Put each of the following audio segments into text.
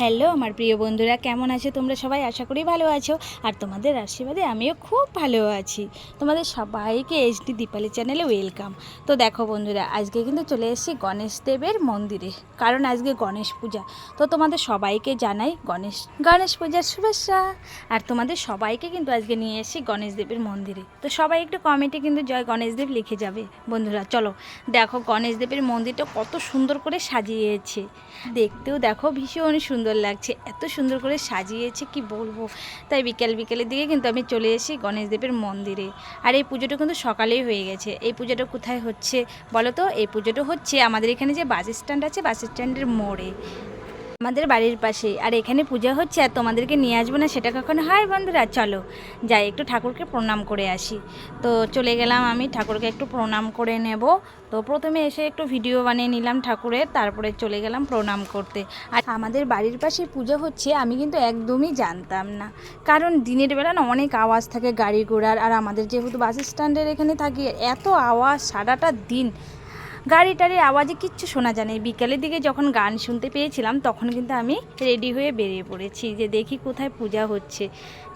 Hello, আমার প্রিয় বন্ধুরা, কেমন আছো তোমরা সবাই? আশা করি ভালো আছো। আর তোমাদের আশীর্বাদে আমিও খুব ভালো আছি। তোমাদের সবাইকে এইচডি দীপালি চ্যানেলে ওয়েলকাম তো দেখো বন্ধুরা, আজকে কিন্তু চলে এসেছি গণেশ দেবের মন্দিরে। কারণ আজকে গণেশ পূজা। তো তোমাদের সবাইকে জানাই গণেশ গণেশ পূজার শুভেচ্ছা। আর তোমাদের সবাইকে কিন্তু আজকে নিয়ে এসেছি গণেশ দেবের মন্দিরে। তো সবাই একটু কমেন্টে কিন্তু জয় গণেশ দেব লিখে যাবে। বন্ধুরা, চলো, দেখো গণেশ দেবের মন্দিরটা কত সুন্দর করে সাজিয়েছে। দেখতেও দেখো ভীষণ সুন্দর লাগছে, এত সুন্দর করে সাজিয়েছে, কি বলব? তাই বিকেল বিকেলের দিকে কিন্তু আমি চলে এসি গণেশ দেবের মন্দিরে। আর এই পুজোটা কিন্তু সকালেই হয়ে গেছে। এই পুজোটা কোথায় হচ্ছে বলো তো? এই পুজোটা হচ্ছে আমাদের এখানে যে বাস স্ট্যান্ড আছে, বাস স্ট্যান্ডের মোড়ে। আমাদের বাড়ির পাশে আর এখানে পূজা হচ্ছে আর তোমাদেরকে নিয়ে আসব না, সেটা কখনো হয় বন্ধুরা? চলো, যাই, একটু ঠাকুরকে প্রণাম করে আসি। তো চলে গেলাম আমি, ঠাকুরকে একটু প্রণাম করে নেব। তো প্রথমে এসে একটু ভিডিও বানিয়ে নিলাম ঠাকুরের, তারপরে চলে গেলাম প্রণাম করতে। আর আমাদের বাড়ির পাশে পূজা হচ্ছে, আমি কিন্তু একদমই জানতাম না। কারণ দিনের বেলা না অনেক আওয়াজ থাকে গাড়ি ঘোড়ার, আর আমাদের যেহেতু বাস স্ট্যান্ডের এখানে থাকি, এত আওয়াজ সারাটা দিন। গাড়ি টাড়ির আওয়াজে কিচ্ছু শোনা যায় না। বিকালের দিকে যখন গান শুনতে পেয়েছিলাম, তখন কিন্তু আমি রেডি হয়ে বেরিয়ে পড়েছি যে দেখি কোথায় পূজা হচ্ছে।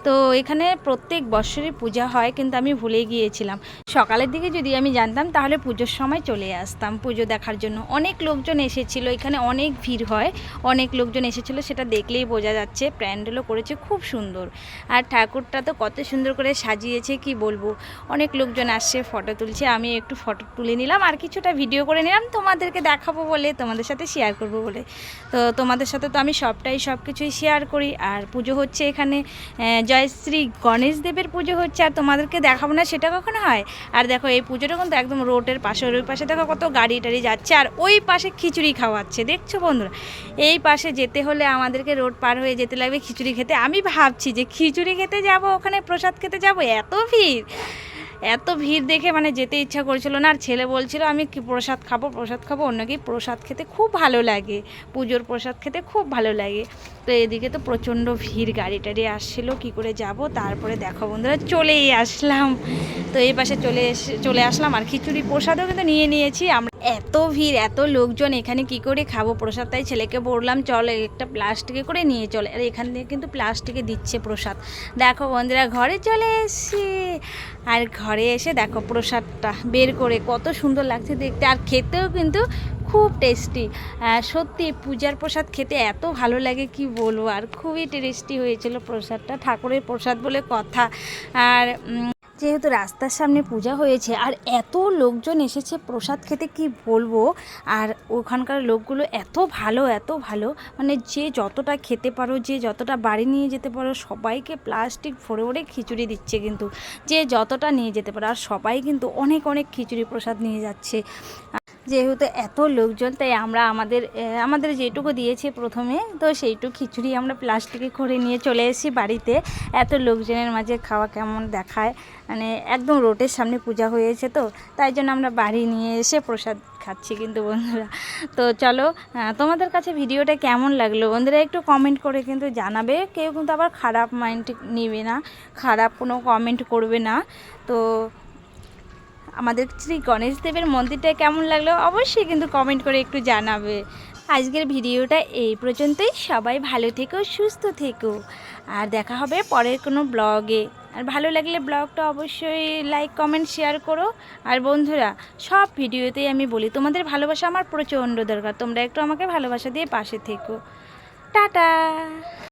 তো এখানে প্রত্যেক বছরই পূজা হয়, কিন্তু আমি ভুলে গিয়েছিলাম। সকালের দিকে যদি আমি জানতাম, তাহলে পুজোর সময় চলে আসতাম। পুজো দেখার জন্য অনেক লোকজন এসেছিল, এখানে অনেক ভিড় হয়। অনেক লোকজন এসেছিল, সেটা দেখলেই বোঝা যাচ্ছে, প্যান্ডেলও করেছে, খুব সুন্দর। আর ঠাকুরটা তো কত সুন্দর করে সাজিয়েছে, কি বলব? অনেক লোকজন আসছে, ফটো তুলছে, আমি একটু ফটো তুলে নিলাম, আর কিছুটা ভিডিও করে নিলাম, তোমাদেরকে দেখাবো বলে, তোমাদের সাথে শেয়ার করব বলে। তো তোমাদের সাথে তো আমি সবটাই সব কিছুই শেয়ার করি, আর পুজো হচ্ছে এখানে জয়শ্রী গণেশ দেবের পুজো হচ্ছে, আর তোমাদেরকে দেখাবো না সেটা কখনো হয়? আর দেখো, এই পুজোটা কিন্তু একদম রোডের পাশে ওই পাশে দেখো কত গাড়ি টাড়ি যাচ্ছে, আর ওই পাশে খিচুড়ি খাওয়াচ্ছে। দেখছ বন্ধুরা? এই পাশে যেতে হলে আমাদেরকে রোড পার হয়ে যেতে লাগবে খিচুড়ি খেতে। আমি ভাবছি যে খিচুড়ি খেতে যাব, ওখানে প্রসাদ খেতে যাব, এত ভিড়! এত ভিড় দেখে মানে যেতে ইচ্ছা করছিল না, আর ছেলে বলছিল, আমি কি প্রসাদ খাব প্রসাদ খাব? অন্য কি, প্রসাদ খেতে খুব ভালো লাগে, পুজোর প্রসাদ খেতে খুব ভালো লাগে। তো এদিকে তো প্রচণ্ড ভিড়, গাড়ি টাড়ি আসছিল, কী করে যাব? তারপরে দেখো বন্ধুরা, চলেই আসলাম। তো এই পাশে চলে এসে, চলে আসলাম, আর খিচুড়ি প্রসাদও কিন্তু নিয়ে নিয়েছি, আমরা এত ভিড়, এত লোকজন, এখানে কি করে খাব? প্রসাদ, তাই ছেলেকে বললাম, চল একটা প্লাস্টিকে করে নিয়ে চলে। আর এখান থেকে কিন্তু প্লাস্টিকে দিচ্ছে প্রসাদ। দেখো বন্ধুরা, ঘরে চলে এসছি। আর ঘরে এসে দেখো প্রসাদটা বের করে, কত সুন্দর লাগছে দেখতে। আর খেতেও কিন্তু খুব টেস্টি সত্যি পূজার প্রসাদ খেতে এত ভালো লাগে, কি বলব? আর খুবই টেস্টি হয়েছিল প্রসাদটা, ঠাকুরের প্রসাদ বলে কথা। আর যেহেতু রাস্তার সামনে পূজা হয়েছে আর এত লোকজন এসেছে, প্রসাদ খেতে কি বলব? আর ওখানকার লোকগুলো এত ভালো এত ভালো। মানে যে যতটা খেতে পারো, যে যতটা বাড়ি নিয়ে যেতে পারো, সবাইকে প্লাস্টিক ভরে ভরে খিচুড়ি দিচ্ছে কিন্তু। যে যতটা নিয়ে যেতে পারো, আর সবাই কিন্তু অনেক অনেক খিচুড়ি প্রসাদ নিয়ে যাচ্ছে। যেহেতু এত লোকজন, তাই আমরা আমাদের আমাদের যেটুকু দিয়েছে প্রথমে, তো সেইটুকু খিচুড়ি আমরা প্লাস্টিকে করে নিয়ে চলে এসেছি বাড়িতে। এত লোকজনের মাঝে খাওয়া কেমন দেখায় মানে একদম রোডের সামনে পূজা হয়েছে তো, তাই জন্য আমরা বাড়ি নিয়ে এসে প্রসাদ খাচ্ছি কিন্তু বন্ধুরা। তো চলো তোমাদের কাছে ভিডিওটা কেমন লাগল? বন্ধুরা একটু কমেন্ট করে কিন্তু জানাবে, কেউ কিন্তু আবার খারাপ মাইন্ড নেবে না, খারাপ কোনো কমেন্ট করবে না। তো আমাদের শ্রী গণেশ দেবের মন্দিরটা কেমন লাগল অবশ্যই কিন্তু কমেন্ট করে একটু জানাবে। আজকের ভিডিওটা এই পর্যন্তই। সবাই ভালো থেকো, সুস্থ থেকো। আর দেখা হবে পরের কোনো ব্লগে আর ভালো লাগলে ব্লগটা অবশ্যই লাইক কমেন্ট শেয়ার করো। আর বন্ধুরা, সব ভিডিওতেই আমি বলি, তোমাদের ভালোবাসা আমার প্রচণ্ড দরকার। তোমরা একটু আমাকে ভালোবাসা দিয়ে পাশে থেকো। টাটা!